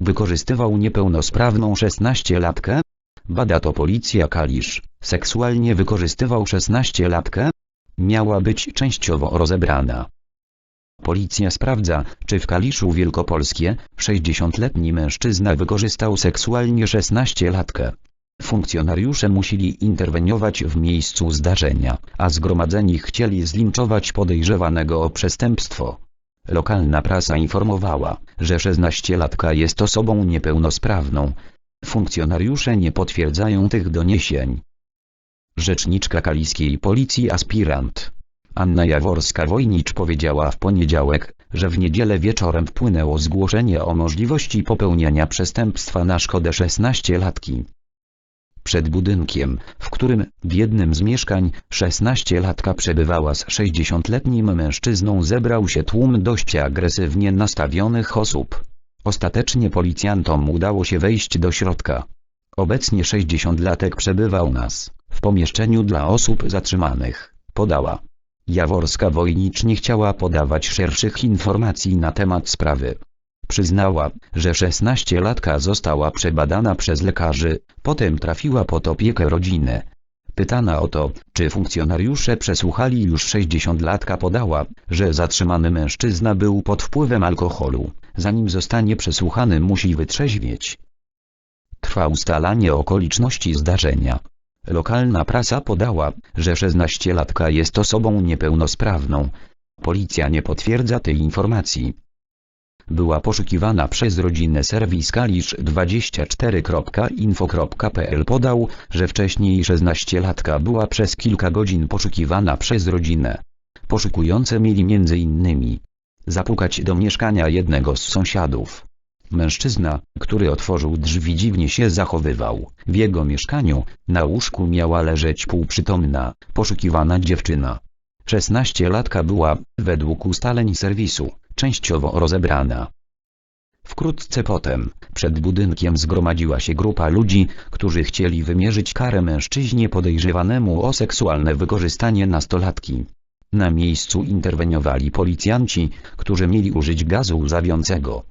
Wykorzystywał niepełnosprawną 16-latkę? Bada to policja Kalisz. Seksualnie wykorzystywał 16-latkę? Miała być częściowo rozebrana. Policja sprawdza, czy w Kaliszu Wielkopolskie 60-letni mężczyzna wykorzystał seksualnie 16-latkę. Funkcjonariusze musieli interweniować w miejscu zdarzenia, a zgromadzeni chcieli zlinczować podejrzewanego o przestępstwo. Lokalna prasa informowała, że 16-latka jest osobą niepełnosprawną. Funkcjonariusze nie potwierdzają tych doniesień. Rzeczniczka kaliskiej policji aspirant Anna Jaworska-Wojnicz powiedziała w poniedziałek, że w niedzielę wieczorem wpłynęło zgłoszenie o możliwości popełnienia przestępstwa na szkodę 16-latki. Przed budynkiem, w którym w jednym z mieszkań 16-latka przebywała z 60-letnim mężczyzną zebrał się tłum dość agresywnie nastawionych osób. Ostatecznie policjantom udało się wejść do środka. Obecnie 60-latek przebywa u nas, w pomieszczeniu dla osób zatrzymanych, podała. Jaworska-Wojnicz nie chciała podawać szerszych informacji na temat sprawy. Przyznała, że 16-latka została przebadana przez lekarzy, potem trafiła pod opiekę rodziny. Pytana o to, czy funkcjonariusze przesłuchali już 60-latka podała, że zatrzymany mężczyzna był pod wpływem alkoholu, zanim zostanie przesłuchany musi wytrzeźwieć. Trwa ustalanie okoliczności zdarzenia. Lokalna prasa podała, że 16-latka jest osobą niepełnosprawną. Policja nie potwierdza tej informacji. Była poszukiwana przez rodzinę serwis kalisz24.info.pl podał, że wcześniej 16-latka była przez kilka godzin poszukiwana przez rodzinę. Poszukujące mieli między innymi zapukać do mieszkania jednego z sąsiadów. Mężczyzna, który otworzył drzwi dziwnie się zachowywał. W jego mieszkaniu, na łóżku miała leżeć półprzytomna, poszukiwana dziewczyna. 16-latka była, według ustaleń serwisu, częściowo rozebrana. Wkrótce potem, przed budynkiem zgromadziła się grupa ludzi, którzy chcieli wymierzyć karę mężczyźnie podejrzewanemu o seksualne wykorzystanie nastolatki. Na miejscu interweniowali policjanci, którzy mieli użyć gazu łzawiącego.